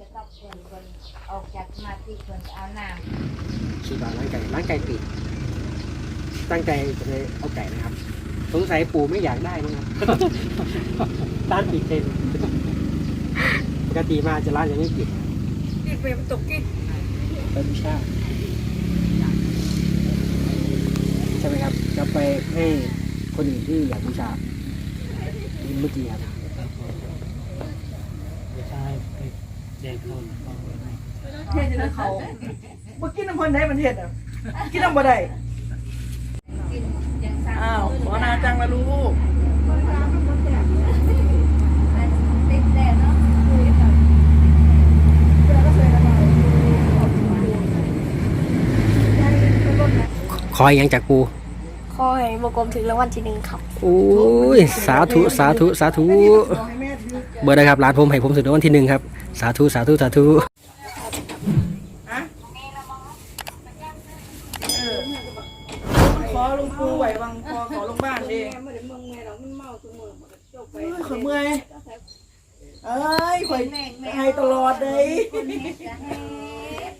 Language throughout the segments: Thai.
ก็ต้องเพิ่นเพิ่นออกจากสมาธิเพิ่นเอาน้คิดว่าร้านไก่ร้านไก่ปิดตั้งใจจะไปเอาไก่นะครับ สงสัยปู่ไม่อยากได้มั้งครับ ร้านปิดเต็มปกติมาจะร้านจะไม่ปิดกินไปมันตกกินไปบูชาใช่ไหมครับจะไปให้คนอื่นที่อยากบูชาเมื่อกี้ครับ ใช่ไป แดงเขาเขาเฮ็ดจังเขาบ่กินน้ำเพิ่นได้มันเฮ็ดอะกินน้ำบ่ได้ำกินยังสั่งอ้าวขอนาจังละลูกคอยยังจากปู อให้บกลมถึงรางวัลที่หนึ่งครับโอ้ยสาธุสาธุสาธุขอให้แม่ถือเบอร์นะครับร้านผมให้ผมสุดในวันที่หนึ่งครับ สาธุสาธุสาธุฮะเออขอหลวงปู่ไว้วังขอขอลงบ้านเองเอ้ยข่อยเมื่อยเอ้ยข่อยให้ตลอดเลย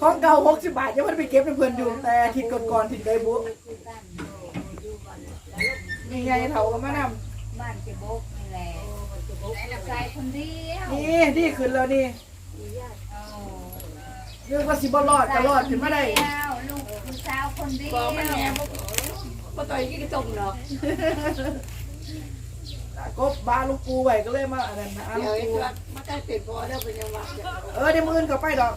ของเก่า60บาทยังไม่ได้ไปเก็บในเพิ่นอยู่แต่อาทิตย์ก่อนๆถิ่นไดบุ มีไงเฒ่าก็มานำบ้านเจะบกนี่แหละใส่คนเดียวนี่นี่ขึ้นแล้วนี่เอาเรื่องว่าสิบ่รอดก็รอดขึ้นมาได้เดียวลูกผู้สาวคนเดียวบ่มันแหนบ่บ่ต่อยกี่กระจมเนาะกบบาลูกปูไว้ก็เลยมาอันนั้นนะลูกปูมาได้เป็นพอแล้วเป็นยังไงเออเดี๋ยวมื้ออื่นเขาไปดอก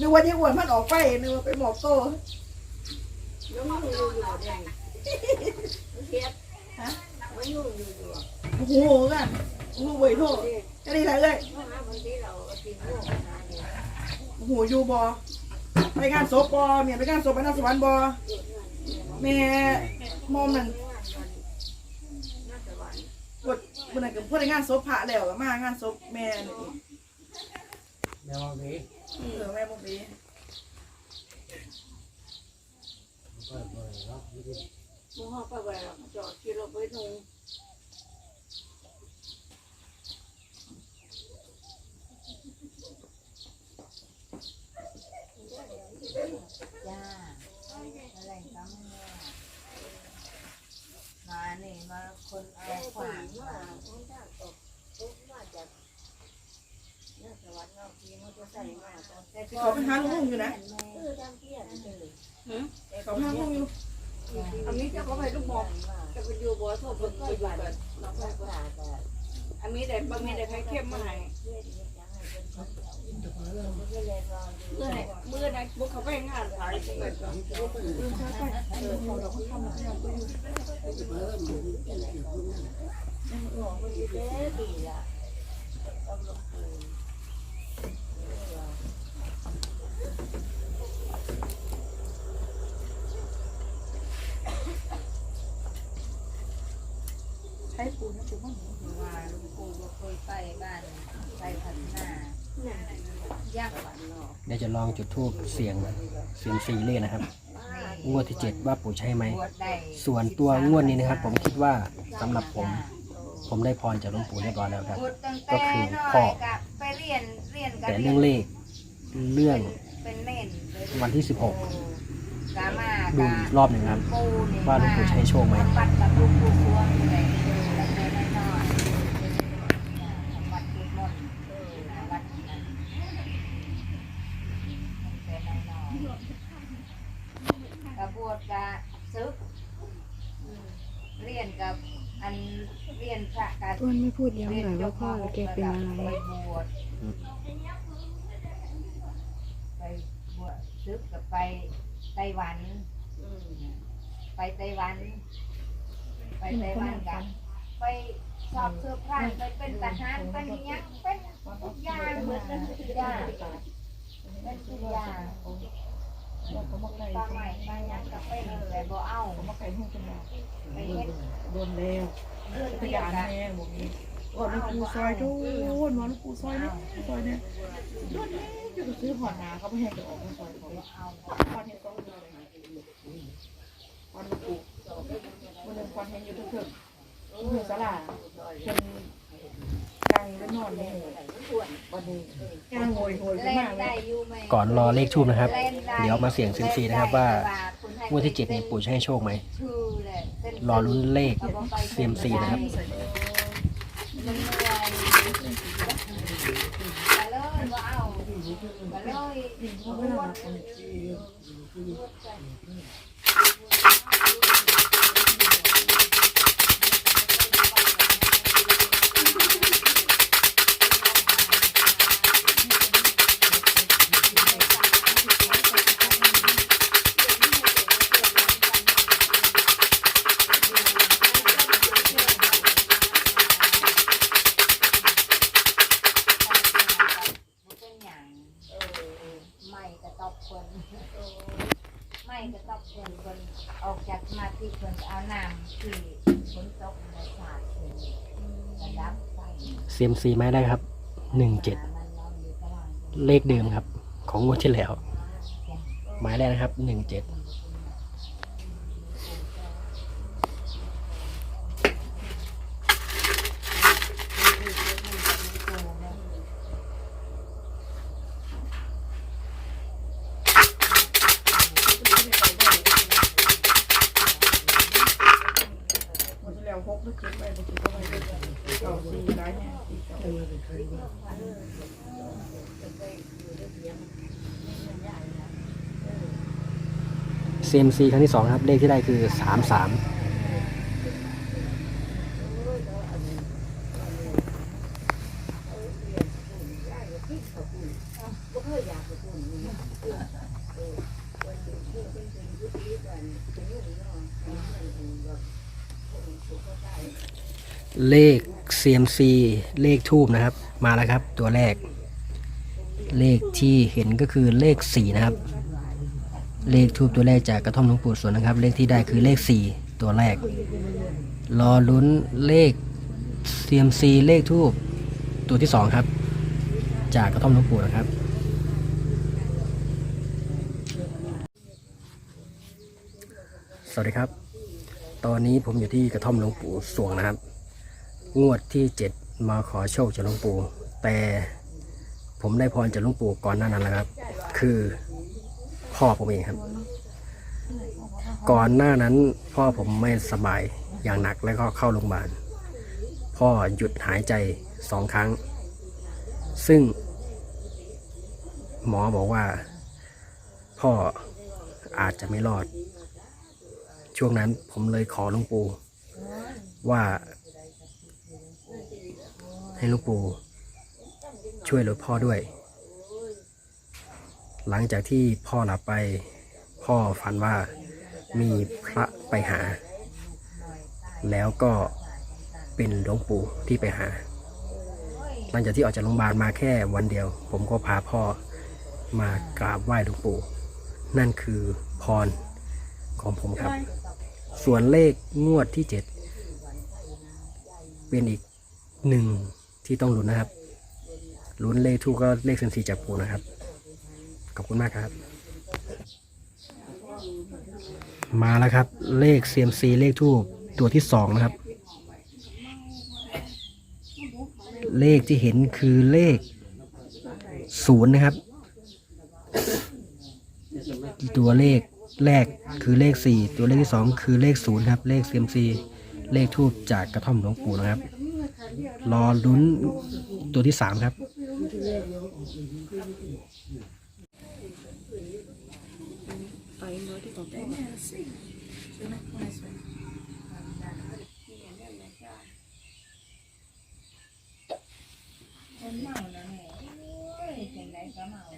นึกว่ายังอ้วนมันออกไปนึกว่าไปหมอบโตยังไม่อยู่อยู่แดง ฮะไม่อยู่อยู่อยู่โอ้โหกันโอ้โหเวยโทษจะได้ไรเลยเพราะว่าบางทีเรากินลูกหาเนี่ยโอ้โหอยู่บ่ไปงานศพบ่เมียไปงานศพไปนครสวรรค์บ่แม่มอมนั่นน่าจะหวานกดมื้อนั้นก็เพิ่นงานศพพระแล้วก็มางานศพแม่นี่อีกแมวนี้เออแม่บ่ดีเปิดเปิดเนาะ มูห้องไปไว้จอดกิโลไปนุ่งจ้าอะไรก็ไม่แน่มานี่มาคนเอาแต่ขคนวานว่าคนถ้าตกทุกมาจากน่าจะหวานเราทีมันจะใส่มาตอนแต่เขาไปหาลุงอยู่นะเออจำเพี้ยนเลยเขาไปหาลุงอยู่ อันนี้จะก็ไปลูกบอกจะไปอยู่บ่อโทษเพิ่นไปอยู่กันเราไปก็อันนี้แต่บางมีแต่ไข่เค็มมาให้เมื่อไหร่เมื่อไหร่บุกเขาไปงานขายจังเลยก็ ใช้ปูนะปูมัน ว่าลุงปู่บ่เคยไปบ้านไปพัฒนายากกว่า เนาะเดี๋ยวจะลองจุดทูบเสียงเสียงสีเลขนะครับ งวดที่เจ็ดว่าปู่ใช่ไหมบวชได้ส่วนตัวงวดนี้นะครับ ผมคิดว่าสำหรับผม ผมได้พรจากหลวงปู่เรียบร้อยแล้วครับบวชตั้งก็แต่คือน้พ่ออยกับไปเรียนเรียนกับแต่เรื่องเลขเรื่องเป็นเน่นเลยวันที่16กามาดูกาอีกรอบหนึ่งครับปูนี่ว่าหลวงปู่จะให้โชคไหม วัดกับหลุงปู่สวงเลยตั้งแต่น้อยๆวัดพุทธมนต์วัดนั้นตั้งแต่น้อยๆกบวชกะซึกอืมเรียนกับอันเรียนพระ กับอ้วนไม่พูดย้ำหน่อยว่าพ่อแกเป็นอะไร ไปบวชซึกกับไปไต้หวัน ไปไต้หวัน ไปไต้หวันกัน ไปสอบเสื้อผ้าไปเป็นทหารเป็นอิหยังเป็นทุกอย่างเหมือนกันทุกอย่างเป็นทุกอย่างปลาใหม่ปลาหยังก็เป็นแต่บ่เอามาไก่หุ้งกันมาไปเฮ็ดโดนแล้ว พยานแม่บอกนี้ว่าลูกปูซอยทุนมาลูกปูซอยนี่ซอยเนี่ยโดนแม่จะไปซื้อหอนาเขาไม่ให้จะออกมาซอยเขาเอาควันเห็นต้องเลยควันกูมันเป็นควันเห็นอยู่ทุกเถิดเถิดสลาเป็นกลางแล้วนอนเลยวันนี้ย่างโงยโงยขึ้นเล่มาเลยอยู่ไหมก่อนรอเลขทูบนะครับ เดี๋ยวมาเสี่ยงเซียมซีนะครับว่างวดที่เจ็ดนี้ปู่จะให้โชคไหม รอรุ้นเลขเซียมซีนะครับมัน กระตอบคนไม่กระตอบคนคนออกจากสมาธิคนเอาน้ำที่ฝนตกในสาดคนกระดับไฟเซียมซีไม้ได้ครับหนึ่งเจ็ดมันนอนอยู่กลางเลขเดิมครับ ของงวดที่แล้ว หมายแรกนะครับหนึ่งเจ็ด เซมซีครั้งที่สองครับ เลขที่ได้คือสามสาม เลข CMC เลขทูบนะครับ มาแล้วครับ ตัวแรก เลขที่เห็นก็คือเลขสี่นะครับ เลขทูบตัวแรกจากกระท่อมหลวงปู่สวนนะครับ เลขที่ได้คือเลขสี่ตัวแรก รอลุ้นเลข CMC เลขทูบตัวที่สองครับ จากกระท่อมหลวงปู่นะครับสวัสดีครับ ตอนนี้ผมอยู่ที่กระท่อมหลวงปู่สวงนะครับ งวดที่เจ็ดมาขอโชคจากหลวงปู่ แต่ผมได้พรจากหลวงปู่ก่อนหน้านั้นแล้วครับ คือพ่อผมเองครับ ก่อนหน้านั้นพ่อผมไม่สบายอย่างหนักแล้วก็เข้าโรงพยาบาล พ่อหยุดหายใจสองครั้ง ซึ่ง หมอบอกว่า พ่ออาจจะไม่รอด ช่วงนั้นผมเลยขอหลวงปู่ว่า ให้หลวงปู่ช่วยหลือพ่อด้วย หลังจากที่พ่อหลับไป พ่อฝันว่ามีพระไปหา แล้วก็เป็นหลวงปู่ที่ไปหา หลังจากที่ออกจากโรงพยาบาลมาแค่วันเดียว ผมก็พาพ่อมากราบไหว้หลวงปู่ นั่นคือพรของผมครับ ส่วนเลขงวดที่เจ็ดเป็นอีกหนึ่งที่ต้องลุ้นนะครับ ลุ้นเลขทูกก็เลขเซยมซีจากปูนะครับ ขอบคุณมากครับ มาแล้วครับ เลขเซียมซีเลขทูตัวที่สองนะครับ เลขที่เห็นคือเลขศูนย์นะครับ ตัวเลข แรกคือเลขสี่ตัวเลขที่สองคือเลขศูนย์ครับ เลขเซียมซีเลขทูบจากกระท่อมหลวงปู่นะครับ รอลุ้นตัวที่สามครับ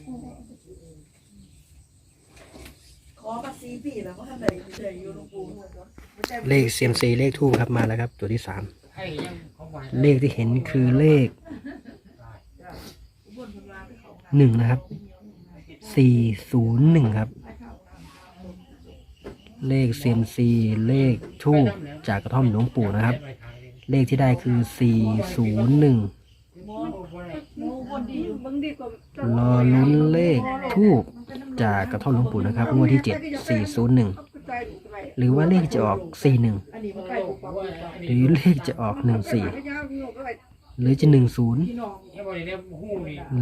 ขอมา สี่ปีแล้วก็ทำไหนเฉยอยู่หลวงปู่เลขเซียมซีเลขทูบครับมาแล้วครับ ตัวที่สามเลขที่เห็นคือเลขหนึ่งนะครับสี่ศูนย์หนึ่งครับ เลขเซียมซีเลขทูบจากกระท่อมหลวงปู่นะครับ เลขที่ได้คือสี่ศูนย์หนึ่ง รอลุ้นเลขทูบจากกระท่อมหลวงปู่นะครับงวดที่เจ็ดสี่ศูนย์หนึ่งหรือว่าเลขจะออกสี่หนึ่งหรือเลขจะออกหนึ่งสี่หรือจะหนึ่งศูนย์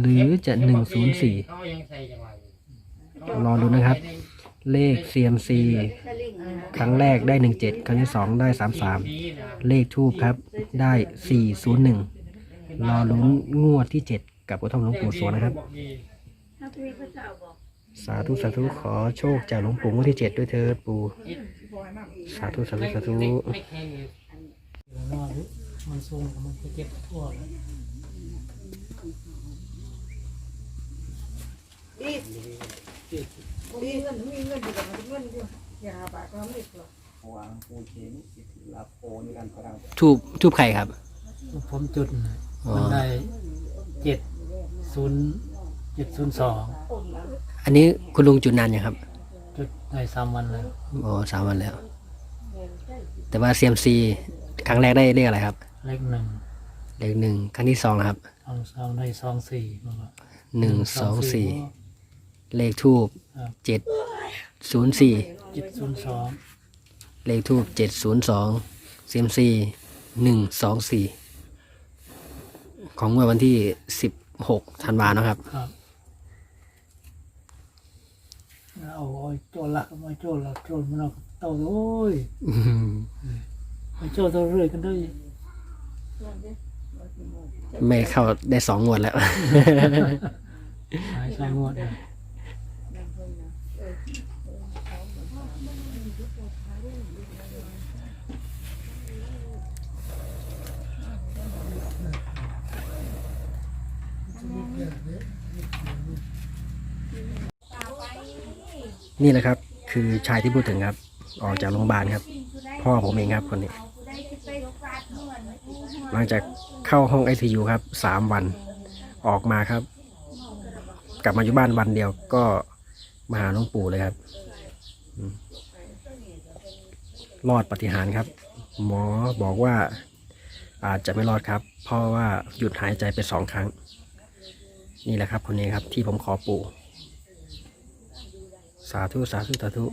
หรือจะหนึ่งศูนย์สี่เขายังใส่จังหวะอยู่รอดูนะครับ เลข CMC สลิงนะครั้งแรกได้หนึ่งเจ็ดครั้งที่สองได้สามสามเลขทูบครับได้สี่ศูนย์หนึ่ง รอลุ้นงวดที่เจ็ดกับกระท่อมหลวงปู่สวงนะครับถ้าพี่พระเจ้าบอกสาธุสาธุขอโชคจากหลวงปู่งวดที่เจ็ดด้วยเถิดปู่สาธุสาธุสาธุไม่แข็งเลยนอนมันทรงมันจะเจ็บทั่วเลยดีดีเงินมีเงินอยู่กับเงินอยู่อย่าบาทก็ไม่กลัวทูบทูบใครครับ ผมจุดน่ะอ๋อ มันได้เจ็ดศูนย์เจ็ดศูนย์สองอันนี้คุณลุงจุดนานยังครับ จุดได้สามวันแล้วอ๋อสามวันแล้ว แต่ว่า CMC ครั้งแรกได้เลขอะไรครับ เลขหนึ่งเลขหนึ่งครั้งที่สองนะครับสองสองได้สองสี่มันก็หนึ่งสองสี่เลขทูบครับเจ็ดศูนย์สี่เจ็ดศูนย์สองเลขทูบเจ็ดศูนย์สอง CMC หนึ่งสองสี่ ของงวดวันที่สิบหกธันวาเนอะครับ ครับเอาไอ้โจรลักมาโจรลักโจรมันเอาเต่าโอ้ยอืมไปโจรเต่าเรื่อยกันด้วยไม่เข้าได้สองงวดแล้ว หายสองงวดเลย นี่แหละครับ คือชายที่พูดถึงครับ ออกจากโรงพยาบาลครับ พ่อผมเองครับคนนี้ หลังจากเข้าห้องไอซียูครับสามวันออกมาครับ กลับมาอยู่บ้านวันเดียวก็มาหาหลวงปู่เลยครับรอดปฏิหารครับ หมอบอกว่าอาจจะไม่รอดครับ เพราะว่าหยุดหายใจไปสองครั้ง นี่แหละครับคนนี้ครับที่ผมขอปู่ สาธุ สาธุ สาธุ